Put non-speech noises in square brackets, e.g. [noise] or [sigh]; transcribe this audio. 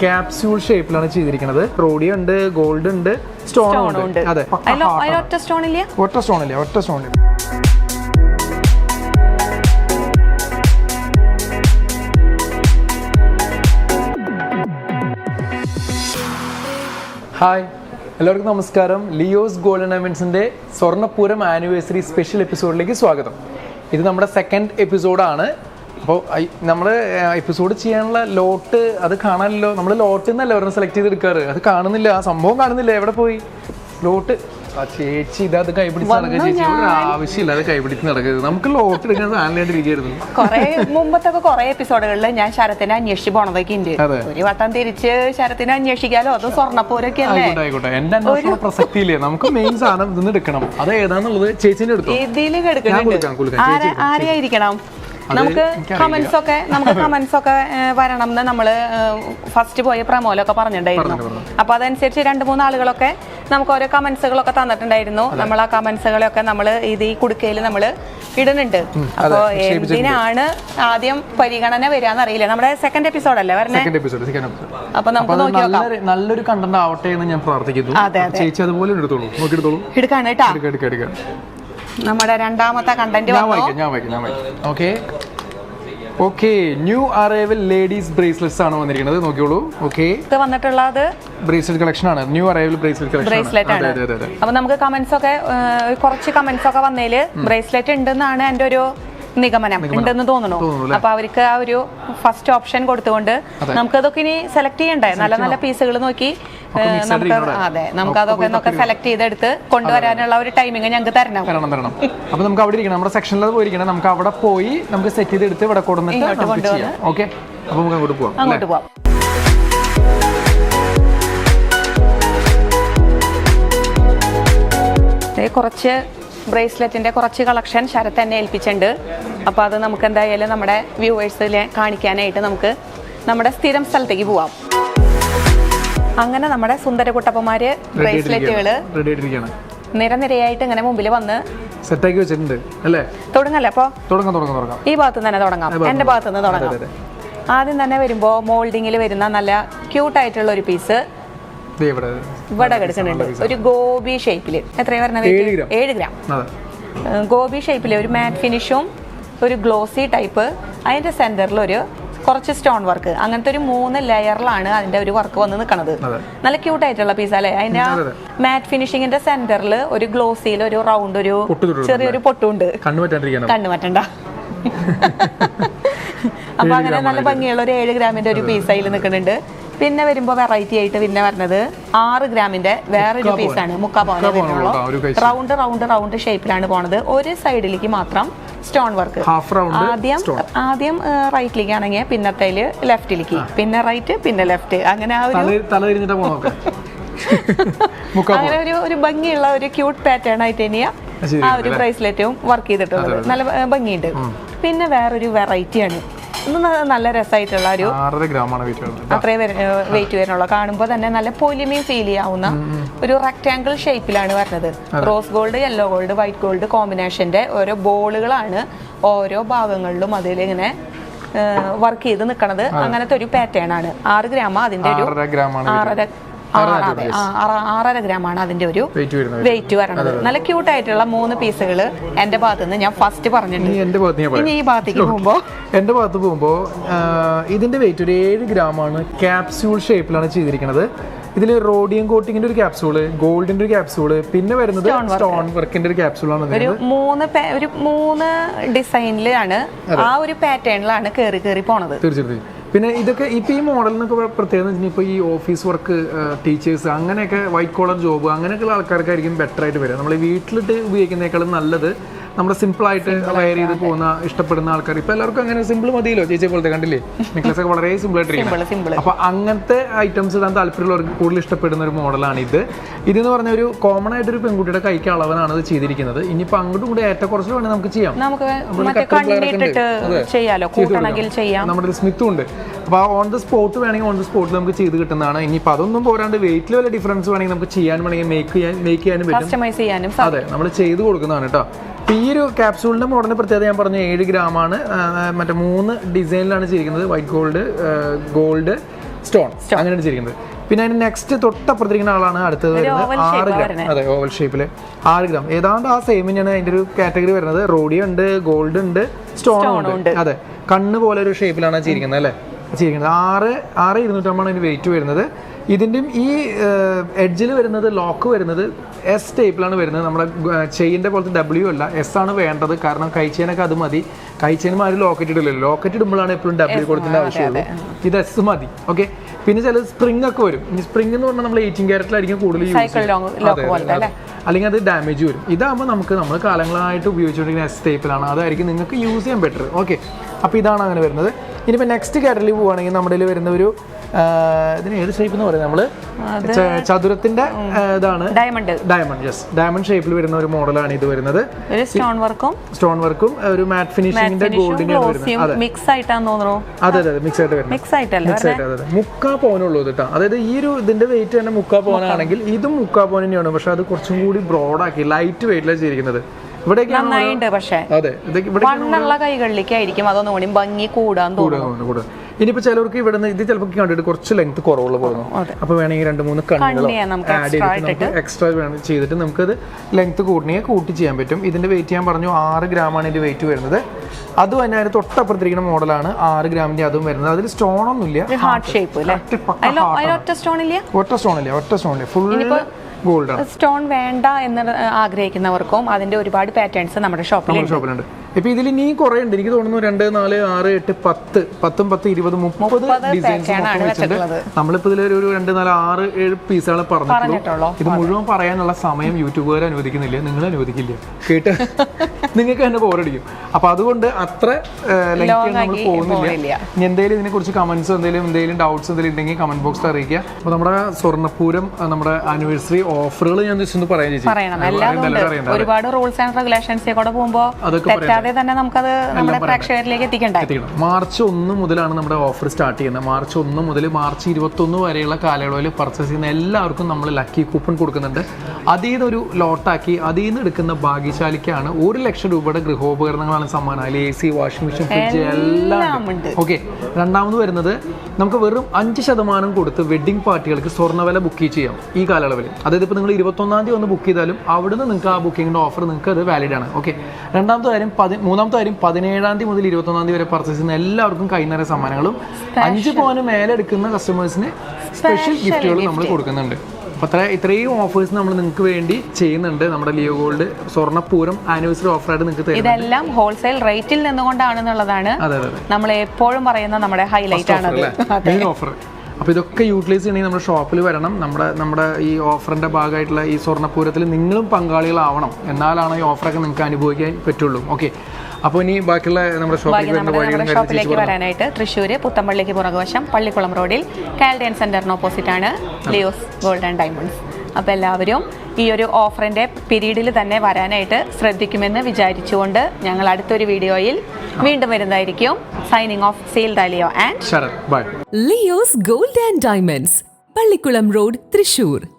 Capsule ഷേപ്പിലാണ് ചെയ്തിരിക്കുന്നത്. റോഡിയ ഉണ്ട് ഗോൾഡ് ഉണ്ട് സ്റ്റോൺ ഉണ്ട്. അതെ. ഒറ്റ സ്റ്റോൺ ഇല്ല? ഒറ്റ സ്റ്റോൺ ഇല്ല ഒറ്റ സ്റ്റോൺ ഇല്ല. ഹായ് എല്ലാവർക്കും നമസ്കാരം. ലിയോസ് ഗോൾഡ് ഡയമണ്ട്സിന്റെ സ്വർണപൂരം ആനിവേഴ്സറി സ്പെഷ്യൽ എപ്പിസോഡിലേക്ക് സ്വാഗതം. ഇത് നമ്മുടെ സെക്കൻഡ് എപ്പിസോഡാണ് അപ്പോൾ നമ്മൾ എപ്പിസോഡ് ചെയ്യാനുള്ള ലോട്ട് അത് കാണാനല്ലോ. നമ്മൾ ലോട്ട് നിന്നല്ല ഒരെണ്ണം സെലക്ട് ചെയ്തെടുക്കാറ്. അത് കാണുന്നില്ല. ആ സംഭവം കാണുന്നില്ല. എവിടെ പോയി? ലോട്ട്. ആ ചേച്ചി ഇതത് കൈപിടിച്ച് നടക്കുക ചേച്ചി ഒരു ആവശ്യമില്ല. അത് കൈപിടിച്ച് നടക്കരുത്. നമുക്ക് ലോട്ട് എടുക്കാൻ സാധനമായിട്ടിരിക്കുന്നു കുറെ മുമ്പത്തൊക്കെ കുറെ എപ്പിസോഡുകളിൽ ഞാൻ ശരത്തിനെ അന്വേഷിച്ച് പോണതൊക്കെ ഉണ്ട് ഒരു വട്ടം തിരിച്ച് ശരത്തിനെ അന്വേഷിക്കാലോ? അത് സ്വർണപ്പൂരൊക്കെ ആയിക്കോട്ടെ ആയിക്കോട്ടെ. എന്റെ അന്വേഷണ പ്രസക്തി ഇല്ലേ നമുക്ക് മെയിൻ സാധനം ഇതിന് എടുക്കണം. അത് ഏതാന്നുള്ളത് ചേച്ചിന്റെ എടുക്കും ആരെയായിരിക്കണം? അത് നമുക്ക് കമന്റ്സ് ഒക്കെ നമുക്ക് [laughs] കമന്റ്സ് ഒക്കെ വരണം എന്ന് നമ്മൾ ഫസ്റ്റ് പോയ പ്രമോലൊക്കെ പറഞ്ഞിട്ടുണ്ടായിരുന്നു. പറഞ്ഞു, അപ്പൊ അതനുസരിച്ച് രണ്ട് മൂന്ന് ആളുകളൊക്കെ നമുക്ക് ഓരോ കമന്റ്സുകളൊക്കെ തന്നിട്ടുണ്ടായിരുന്നു. നമ്മൾ ആ കമന്റ്സുകളൊക്കെ നമ്മൾ ഇത് ഈ കുടുക്കയിൽ നമ്മൾ ഇടുന്നുണ്ട്. അപ്പോൾ എന്തിനാണ് ആദ്യം പരിഗണന വരാന്ന് അറിയില്ല നമ്മുടെ സെക്കൻഡ് എപ്പിസോഡ് അല്ലേ വരണേ? അപ്പൊ നമുക്ക് നോക്കി നോക്കാം. നല്ലൊരു കണ്ടന്റ് ആവട്ടെ എന്ന് ഞാൻ പ്രാർത്ഥിക്കുന്നു. ചേച്ചി അതുപോലെ എടുത്തോളൂ. എടുക്കാണ് കേട്ടാ. നമ്മുടെ രണ്ടാമത്തെ കണ്ടന്റ് ഞാൻ വന്നു. വായിക്കാം ഞാൻ വായിക്കാം ഞാൻ വായിക്കാം. Okay okay new arrival ladies bracelets ആണ് വന്നിരിക്കുന്നത്. നോക്കിയോളൂ. ഓക്കെ ഇത് വന്നിട്ടുള്ളത് ബ്രേസ്ലെറ്റ് കളക്ഷൻ ആണ്. New arrival bracelet collection bracelet ആണ്. അപ്പൊ നമുക്ക് കമന്റ്സ് ഒക്കെ കുറച്ച് കമന്റ്സ് ഒക്കെ വന്നതിൽ ബ്രേസ്ലെറ്റ് ഉണ്ടെന്നാണ് എന്റെ ഒരു നിഗമനം. ഉണ്ടെന്ന് തോന്നുന്നു. തോന്നുന്നു അപ്പൊ അവർക്ക് ആ ഒരു ഫസ്റ്റ് ഓപ്ഷൻ കൊടുത്തുകൊണ്ട് നമുക്കതൊക്കെ ഇനി സെലക്ട് ചെയ്യണ്ടേ? നല്ല നല്ല പീസുകൾ നോക്കി. നമുക്ക് അതെ നമുക്ക് അതൊക്കെ ഒക്കെ സെലക്ട് ചെയ്തെടുത്ത് കൊണ്ടുവരാനുള്ള ഒരു ടൈമിങ് ഞങ്ങൾക്ക് തരണം. തരണം തരണം. അപ്പൊ നമുക്ക് അവിടെ ഇരിക്കണം. നമ്മുടെ സെക്ഷനിൽ പോയിരിക്കണം. നമുക്ക് അവിടെ പോയി നമുക്ക് സെറ്റ് ചെയ്തെടുത്ത് ഇവിടെ കൊടുന്നിട്ട്. ഓക്കെ അപ്പൊ നമുക്ക് അങ്ങോട്ട് പോവാം അങ്ങോട്ട് പോവാം. കുറച്ച് ബ്രേസ്ലെറ്റിന്റെ കുറച്ച് കളക്ഷൻ ശരത്ത് എന്നെ ഏൽപ്പിച്ചിട്ടുണ്ട്. അപ്പോൾ അത് നമുക്ക് എന്തായാലും നമ്മുടെ വ്യൂവേഴ്സിലെ കാണിക്കാനായിട്ട് നമുക്ക് നമ്മുടെ സ്ഥിരം സ്ഥലത്തേക്ക് പോവാം. അങ്ങനെ നമ്മുടെ സുന്ദരകുട്ടപ്പന്മാര് ബ്രേസ്ലെറ്റുകൾ ബ്രേസ്ലെറ്റുകൾ നിരനിരയായിട്ട് ഇങ്ങനെ മുമ്പിൽ വന്ന് സെറ്റാക്കി വെച്ചിട്ടുണ്ട് അല്ലേ? തുടങ്ങല്ലേ അപ്പോ? തുടങ്ങാം തുടങ്ങാം തുടങ്ങാം. ഈ ഭാഗത്ത് തന്നെ തുടങ്ങാം. എന്റെ ഭാഗത്ത് നിന്ന് തുടങ്ങാം. ആദ്യം തന്നെ വരുമ്പോൾ മോൾഡിങ്ങിൽ വരുന്ന നല്ല ക്യൂട്ട് ആയിട്ടുള്ള ഒരു പീസ് ഇവിടെ കിടച്ചിട്ടുണ്ട് ഒരു ഗോബി ഷേപ്പിൽ എത്രയാ പറഞ്ഞത് ഏഴ് ഗ്രാം. ഗോപി ഷേപ്പിൽ ഒരു മാറ്റ് ഫിനിഷും ഒരു ഗ്ലോസി ടൈപ്പ് അതിന്റെ സെന്ററിൽ ഒരു കുറച്ച് സ്റ്റോൺ വർക്ക്. അങ്ങനത്തെ ഒരു മൂന്ന് ലെയറിലാണ് അതിന്റെ ഒരു വർക്ക് വന്ന് നിൽക്കുന്നത്. നല്ല ക്യൂട്ട് ആയിട്ടുള്ള പീസ് അല്ലേ? അതിന്റെ അതെ, അതെ. മാറ്റ് ഫിനിഷിങ്ങിന്റെ സെന്ററിൽ ഒരു ഗ്ലോസിയിൽ ഒരു റൗണ്ട് ഒരു ചെറിയൊരു പൊട്ടുണ്ട്. കണ്ണു പറ്റാണ്ടിരിക്കണം കണ്ണു [laughs] അപ്പൊ അങ്ങനെ നല്ല ഭംഗിയുള്ള ഒരു ഏഴ് ഗ്രാമിന്റെ ഒരു പീസ് അതിൽ നിൽക്കുന്നുണ്ട് പിന്നെ വരുമ്പോ വെറൈറ്റി ആയിട്ട് പിന്നെ പറഞ്ഞത് ആറ് ഗ്രാമിന്റെ വേറൊരു പീസാണ് മുക്കാ ഉള്ളൂ, റൗണ്ട് റൗണ്ട് റൗണ്ട് ഷേപ്പിലാണ് പോണത്. ഒരു സൈഡിലേക്ക് മാത്രം സ്റ്റോൺ വർക്ക് ആദ്യം ആദ്യം റൈറ്റിലേക്ക് ആണെങ്കിൽ പിന്നത്തേൽ ലെഫ്റ്റിലേക്ക് പിന്നെ റൈറ്റ് പിന്നെ ലെഫ്റ്റ് അങ്ങനെ ആ ഒരു [laughs] അങ്ങനെ ഒരു ഒരു ഭംഗിയുള്ള ഒരു ക്യൂട്ട് പാറ്റേൺ ആയിട്ട് തന്നെയാ ആ ഒരു ബ്രേസ്ലെറ്റും വർക്ക് ചെയ്തിട്ടുള്ളത്. നല്ല ഭംഗിയുണ്ട്. പിന്നെ വേറൊരു വെറൈറ്റിയാണ് നല്ല രസമായിട്ടുള്ള ഒരു വെയിറ്റ് അത്രയും വെയിറ്റ് വരുന്നുള്ളൂ. കാണുമ്പോൾ തന്നെ നല്ല പൊലിമയും ഫീൽ ചെയ്യാവുന്ന ഒരു റെക്ടാങ്കിൾ ഷേപ്പിലാണ് വരുന്നത് rose gold yellow gold white gold കോമ്പിനേഷന്റെ ഓരോ ബോളുകളാണ് ഓരോ ഭാഗങ്ങളിലും അതിൽ ഇങ്ങനെ വർക്ക് ചെയ്ത് നിൽക്കുന്നത് അങ്ങനത്തെ ഒരു പാറ്റേൺ ആണ്. ആറ് ഗ്രാമ അതിന്റെ ഒരു ആറര ആറര ഗ്രാം. അതെ, ആ, ആറ്- ആറര ഗ്രാമാണ് അതിന്റെ ഒരു വെയിറ്റ് വരണത്. നല്ല ക്യൂട്ട് ആയിട്ടുള്ള മൂന്ന് പീസുകൾ എന്റെ ഭാഗത്ത് നിന്ന് ഞാൻ ഫസ്റ്റ് പറഞ്ഞിട്ടുണ്ട്. ഇനി ഈ ഭാഗത്തേക്ക് പോകുമ്പോ. എന്റെ ഭാഗത്ത് പോകുമ്പോൾ ഇതിന്റെ വെയിറ്റ് ഒരു ഏഴ് ആണ് ക്യാപ്സ്യൂൾ ഷേപ്പിലാണ് ചെയ്തിരിക്കുന്നത് ഇതിൽ റോഡിയം കോട്ടിങ്ങിന്റെ ഒരു ക്യാപ്സൂൾ ഗോൾഡിന്റെ ഒരു ക്യാപ്സൂൾ പിന്നെ വരുന്നത് സ്റ്റോൺ വർക്കിന്റെ ഒരു ക്യാപ്സൂളാണ് ഒരു മൂന്ന് ഒരു മൂന്ന് ഡിസൈനിലാണ് ആ ഒരു പാറ്റേണിലാണ് കയറി കയറി പോണത്. തീർച്ചയായിട്ടും. പിന്നെ ഇതൊക്കെ ഇപ്പം ഈ പ്ര- പ്രത്യേകത ഇപ്പോൾ ഈ ഓഫീസ് വർക്ക് ടീച്ചേഴ്സ് അങ്ങനെയൊക്കെ വൈറ്റ് കോളർ ജോബ് അങ്ങനെയൊക്കെയുള്ള ആൾക്കാർക്കായിരിക്കും ബെറ്റർ ആയിട്ട് വരിക. നമ്മൾ വീട്ടിലിട്ട് ഉപയോഗിക്കുന്നതിനേക്കാളും നല്ലത് നമ്മുടെ സിമ്പിൾ ആയിട്ട് വയർ ചെയ്ത് പോകുന്ന ഇഷ്ടപ്പെടുന്ന ആൾക്കാർ. ഇപ്പൊ എല്ലാവർക്കും അങ്ങനെ സിമ്പിൾ മതിയല്ലോ. ചേച്ചിയെ പോലത്തെ കണ്ടില്ലേ? നെക്ലസ് ഒക്കെ വളരെ സിമ്പിൾ സിമ്പിൾ അപ്പൊ അങ്ങനത്തെ ഐറ്റംസ് ഇടാൻ താല്പര്യമുള്ളവർക്ക് കൂടുതൽ ഇഷ്ടപ്പെടുന്ന ഒരു മോഡലാണ് ഇത്. ഇതെന്ന് പറഞ്ഞ ഒരു കോമൺ ആയിട്ട് ഒരു പെൺകുട്ടിയുടെ കൈക്ക് അളവനാണ് ഇത് ചെയ്തിരിക്കുന്നത്. ഇനിയിപ്പോ അങ്ങോട്ടും കൂടി ഏറ്റക്കുറച്ചിൽ വേണമെങ്കിൽ നമുക്ക് ചെയ്യാം. നമ്മുടെ സ്മിത്തും ഉണ്ട്. അപ്പോൾ ഓൺ ദ സ്പോട്ട് വേണമെങ്കിൽ ഓൺ ദ സ്പോട്ടിൽ നമുക്ക് ചെയ്ത് കിട്ടുന്നതാണ്. ഇനിയിപ്പോൾ അതൊന്നും പോരാണ്ട് വെയിറ്റ് വല്ല ഡിഫറൻസ് വേണമെങ്കിൽ നമുക്ക് ചെയ്യാൻ വേണമെങ്കിൽ മേക്ക് ചെയ്യാൻ മേക്ക് ചെയ്യാനും പറ്റും. അതെ നമ്മൾ ചെയ്ത് കൊടുക്കുന്നതാണ് കേട്ടോ. അപ്പോൾ ഈ ഒരു ക്യാപ്സൂളിന്റെ മോഡലിന്റെ പ്രത്യേകത ഞാൻ പറഞ്ഞു ഏഴ് ഗ്രാമാണ് മറ്റേ മൂന്ന് ഡിസൈനിലാണ് ചെയ്തിരിക്കുന്നത്. വൈറ്റ് ഗോൾഡ് ഗോൾഡ് സ്റ്റോൺ അങ്ങനെയാണ് ചെയ്തിരിക്കുന്നത്. പിന്നെ അതിന് നെക്സ്റ്റ് തൊട്ടപ്പുറത്തിരിക്കുന്ന ആളാണ് അടുത്തത് വരുന്നത്. ആറ് ഗ്രാം അതെ ഓവൽ ഷേപ്പിൽ ആറ് ഗ്രാം ഏതാണ്ട് ആ സെയിം തന്നെയാണ് അതിന്റെ ഒരു കാറ്റഗറി വരുന്നത്. റോഡിയ ഉണ്ട് ഗോൾഡ് ഉണ്ട് സ്റ്റോൺ ഉണ്ട്. അതെ കണ്ണ് പോലെ ഒരു ഷേപ്പിലാണ് ചെയ്തിരിക്കുന്നത് അല്ലേ? ചെയ്തിരിക്കുന്നത്. ആറ് ആറ് ഇരുന്നൂറ്റമ്പതാണ് അതിന് വെയിറ്റ് വരുന്നത്. ഇതിന്റെയും ഈ എഡ്ജിൽ വരുന്നത് ലോക്ക് വരുന്നത് എസ് ടൈപ്പിലാണ് വരുന്നത്. നമ്മുടെ ചെയിന്റെ പോലത്തെ ഡബ്ല്യു അല്ല. എസ് ആണ് വേണ്ടത്. കാരണം കൈച്ചെയിനൊക്കെ അത് മതി. കൈച്ചെയിനും ആരും ലോക്കറ്റ് ഇടില്ലല്ലോ. ലോക്കറ്റ് ഇടുമ്പോഴാണ് എപ്പോഴും ഡബ്ല്യു കൊടുക്കേണ്ട ആവശ്യമുള്ളൂ ഇത് എസ് മതി. ഓക്കെ പിന്നെ ചില സ്പ്രിംഗ് ഒക്കെ വരും. ഈ സ്പ്രിംഗ് എന്ന് പറഞ്ഞാൽ നമ്മൾ എയ്റ്റീൻ ക്യാരറ്റിലായിരിക്കും കൂടുതൽ യൂസ് അല്ലെങ്കിൽ അത് ഡാമേജ് വരും. ഇതാകുമ്പോൾ നമുക്ക് നമ്മൾ കാലങ്ങളായിട്ട് ഉപയോഗിച്ചുകൊണ്ടിരിക്കുന്ന എസ് ടൈപ്പിലാണ്. അതായിരിക്കും നിങ്ങൾക്ക് യൂസ് ചെയ്യാൻ ബെറ്റർ ഓക്കെ അപ്പോൾ ഇതാണ് അങ്ങനെ വരുന്നത്. ഇനിയിപ്പോൾ നെക്സ്റ്റ് കാറ്ററിൽ പോവുകയാണെങ്കിൽ നമ്മുടെ വരുന്ന ഒരു ഇതിന് ഏത് ഷേപ്പ് എന്ന് പറയുന്നത് നമ്മൾ? ചതുരത്തിന്റെ ഇതാണ്. ഡയമണ്ട് ഡയമണ്ട് യെസ് ഡയമണ്ട് ഷേപ്പിൽ വരുന്ന ഒരു മോഡലാണ് ഇത് വരുന്നത്. സ്റ്റോൺ വർക്കും സ്റ്റോൺ വർക്കും ഒരു മാറ്റ് ഫിനിഷിംഗിന്റെ വരുന്നത്. മിക്സ് ആയിട്ടാണ് തോന്നുന്നു. അതെ അതെ മിക്സ് ആയിട്ട് വരുന്നത്. മിക്സ് ആയിട്ടല്ലേ മിക്സ് ആയിട്ട് അതെ മുക്കാ പവനുള്ളൂ കേട്ടോ അതായത് ഈ ഒരു ഇതിന്റെ വെയിറ്റ് തന്നെ മുക്കാ പവനാണെങ്കിൽ ഇതും മുക്കാ പവൻ തന്നെയാണ്. പക്ഷെ അത് കുറച്ചും കൂടി ബ്രോഡാക്കി ലൈറ്റ് വെയിറ്റിലാണ് ചെയ്തിരിക്കുന്നത്. നന്നായിട്ടുണ്ട് പക്ഷെ. വണ്ണുള്ള കൈകളിലേക്കായിരിക്കും അതൊന്നും കൂടി ഭംഗി കൂടാൻ തോന്നുന്നു. ഇനിയിപ്പോ ചിലർക്ക് ഇവിടെ നിന്ന് ഇത് ചിലപ്പോൾ കണ്ടിട്ട് കുറച്ച് ലെങ്ത് കുറവുള്ള പോകുന്നു അപ്പൊ വേണമെങ്കിൽ രണ്ട് മൂന്ന് കണ്ണുകളോ നമുക്ക് ആഡ് ചെയ്തിട്ട് നമുക്ക് എക്സ്ട്രാ വേണം ചെയ്തിട്ട് നമുക്കത് ലെങ്ത് കൂട്ടണമെങ്കിൽ കൂട്ടി ചെയ്യാൻ പറ്റും. ഇതിന്റെ വെയിറ്റ് ഞാൻ പറഞ്ഞു ആറ് ഗ്രാമാണ് ഇതിന്റെ വെയിറ്റ് വരുന്നത്. അതും തന്നെ അതിന് തൊട്ടപ്പുറത്തിരിക്കുന്ന മോഡലാണ് ആറ് ഗ്രാമിന്റെ അതും വരുന്നത്. അതിൽ സ്റ്റോൺ ഒന്നുമില്ല ഹാർട്ട് ഷേപ്പ് സ്റ്റോൺ ഇല്ല? ഒറ്റ സ്റ്റോൺ ഇല്ല? ഒറ്റ സ്റ്റോൺ ഇല്ല ഫുൾ ഗോൾഡ് സ്റ്റോൺ വേണ്ട എന്ന് ആഗ്രഹിക്കുന്നവർക്കും അതിന്റെ ഒരുപാട് പാറ്റേൺസ് നമ്മുടെ ഷോപ്പിലുണ്ട് ഇപ്പൊ ഇതിൽ ഇനിയും കുറെ ഉണ്ട് എനിക്ക് തോന്നുന്നു രണ്ട് നാല് ആറ് എട്ട് പത്ത്. പത്തും പത്ത് ഇരുപത് മുപ്പത് ഡിസൈൻസ്. നമ്മളിപ്പോ ഇതിൽ ഒരു രണ്ട് നാല് ആറ് ഏഴ് പീസുകൾ പറഞ്ഞിട്ടുള്ളൂ. ഇത് മുഴുവൻ പറയാനുള്ള സമയം യൂട്യൂബുകാർ അനുവദിക്കുന്നില്ല. നിങ്ങൾ അനുവദിക്കില്ല. കേട്ട്? നിങ്ങൾക്ക് തന്നെ ബോറടിക്കും. അപ്പൊ അതുകൊണ്ട് അത്ര ലെങ്ത് നമ്മൾ പോകുന്നില്ല. ഇനി എന്തെങ്കിലും ഇതിനെ കുറിച്ച് കമന്റ്സ് എന്തെങ്കിലും എന്തെങ്കിലും ഡൗട്ട്സ് എന്തെങ്കിലും ഉണ്ടെങ്കിൽ കമന്റ് ബോക്സിൽ അറിയിക്കുക. അപ്പൊ നമ്മുടെ സ്വർണപൂരം നമ്മുടെ ആനിവേഴ്സറി ഓഫറുകൾ ഞാൻ ജസ്റ്റ് ഒന്ന് പറയാം ചേച്ചി. എല്ലാം ഉണ്ട്. ഒരുപാട് റൂൾസ് ആൻഡ് റെഗുലേഷൻസ് കൂടെ പോകുമ്പോ അതൊക്കെ തെറ്റാതെ തന്നെ നമുക്കത് നമ്മുടെ പ്രേക്ഷകരിലേക്ക് എത്തിക്കണ്ടേ എത്തിക്കണം. മാർച്ച് ഒന്ന് മുതലാണ് നമ്മുടെ ഓഫർ സ്റ്റാർട്ട് ചെയ്യുന്നത്. മാർച്ച് ഒന്ന് മുതൽ മാർച്ച് ഇരുപത്തൊന്ന് വരെയുള്ള കാലയളവിൽ പർച്ചേസ് ചെയ്യുന്ന എല്ലാവർക്കും നമ്മൾ ലക്കി കൂപ്പൺ കൊടുക്കുന്നുണ്ട്. അതിൽ നിന്നൊരു ലോട്ടാക്കി അതിൽ നിന്ന് എടുക്കുന്ന ഭാഗ്യശാലിക്കാണ് ഒരു ലക്ഷം രൂപയുടെ ഗൃഹോപകരണങ്ങളാണ് സമ്മാനം. അതിൽ A C washing machine fridge എല്ലാം എല്ലാം ഉണ്ട്. ഓക്കെ രണ്ടാമത് വരുന്നത് നമുക്ക് വെറും അഞ്ച് ശതമാനം കൊടുത്ത് വെഡിങ് പാർട്ടികൾക്ക് സ്വർണവില ബുക്ക് ചെയ്യാം ഈ കാലയളവിൽ. അതായത് ഇപ്പോൾ നിങ്ങൾ ഇരുപത്തൊന്നാം തീയതി ഒന്ന് ബുക്ക് ചെയ്താലും അവിടുന്ന് നിങ്ങൾക്ക് ആ ബുക്കിങ്ങിന്റെ ഓഫർ നിങ്ങൾക്ക് അത് വാലിഡ് ആണ്. ഓക്കെ രണ്ടാമത്തെ കാര്യം പതി മൂന്നാമത്തെ കാര്യം പതിനേഴാം തീയതി മുതൽ ഇരുപത്തൊന്നാം തീയതി വരെ പർച്ചേസ് ചെയ്യുന്ന എല്ലാവർക്കും കൈ നിറയെ സമ്മാനങ്ങളും അഞ്ച് പവന് മേലെ എടുക്കുന്ന കസ്റ്റമേഴ്സിന് സ്പെഷ്യൽ ഗിഫ്റ്റുകൾ നമ്മൾ കൊടുക്കുന്നുണ്ട്. അപ്പോൾ അത്ര ഇത്രയും ഓഫേഴ്സ് നമ്മൾ നിങ്ങൾക്ക് വേണ്ടി ചെയ്യുന്നുണ്ട്. നമ്മുടെ ലിയോ ഗോൾഡ് സ്വർണപ്പൂരം ആനിവേഴ്സറി ഓഫറായിട്ട് നിങ്ങൾക്ക് തരും ഇതെല്ലാം ഹോൾസെയിൽ റേറ്റിൽ നിന്നുകൊണ്ടാണെന്നുള്ളതാണ് നമ്മൾ എപ്പോഴും പറയുന്ന നമ്മുടെ ഹൈലൈറ്റ് ആണ് ഓഫർ അപ്പോൾ ഇതൊക്കെ യൂട്ടിലൈസ് ചെയ്യണമെങ്കിൽ നമ്മുടെ ഷോപ്പിൽ വരണം. നമ്മുടെ നമ്മുടെ ഈ ഓഫറിന്റെ ഭാഗമായിട്ടുള്ള ഈ സ്വർണപൂരത്തിൽ നിങ്ങളും പങ്കാളികളാവണം. എന്നാലാണ് ഈ ഓഫറൊക്കെ നിങ്ങൾക്ക് അനുഭവിക്കാൻ പറ്റുള്ളൂ. ഓക്കെ അപ്പോൾ ഇനി ബാക്കിയുള്ള നമ്മുടെ ഷോപ്പിലേക്ക് വരാനായിട്ട് തൃശ്ശൂർ പുത്തമ്പള്ളിക്ക് പുറകുവശം പള്ളിക്കുളം റോഡിൽ കാൽഡിയൻ സെന്ററിന് ഓപ്പോസിറ്റ് ആണ് ലിയോസ് ഗോൾഡ് ആൻഡ് ഡയമണ്ട്സ് അപ്പോൾ എല്ലാവരും ഈ ഒരു ഓഫറിന്റെ പീരീഡിൽ തന്നെ വരാനായിട്ട് ശ്രദ്ധിക്കുമെന്ന് വിചാരിച്ചുകൊണ്ട് ഞങ്ങൾ അടുത്തൊരു വീഡിയോയിൽ വീണ്ടും വരുന്നതായിരിക്കും. Signing off sale ദാലിയോ and Sharath by Leo's gold and diamonds Pallikulam road Thrissur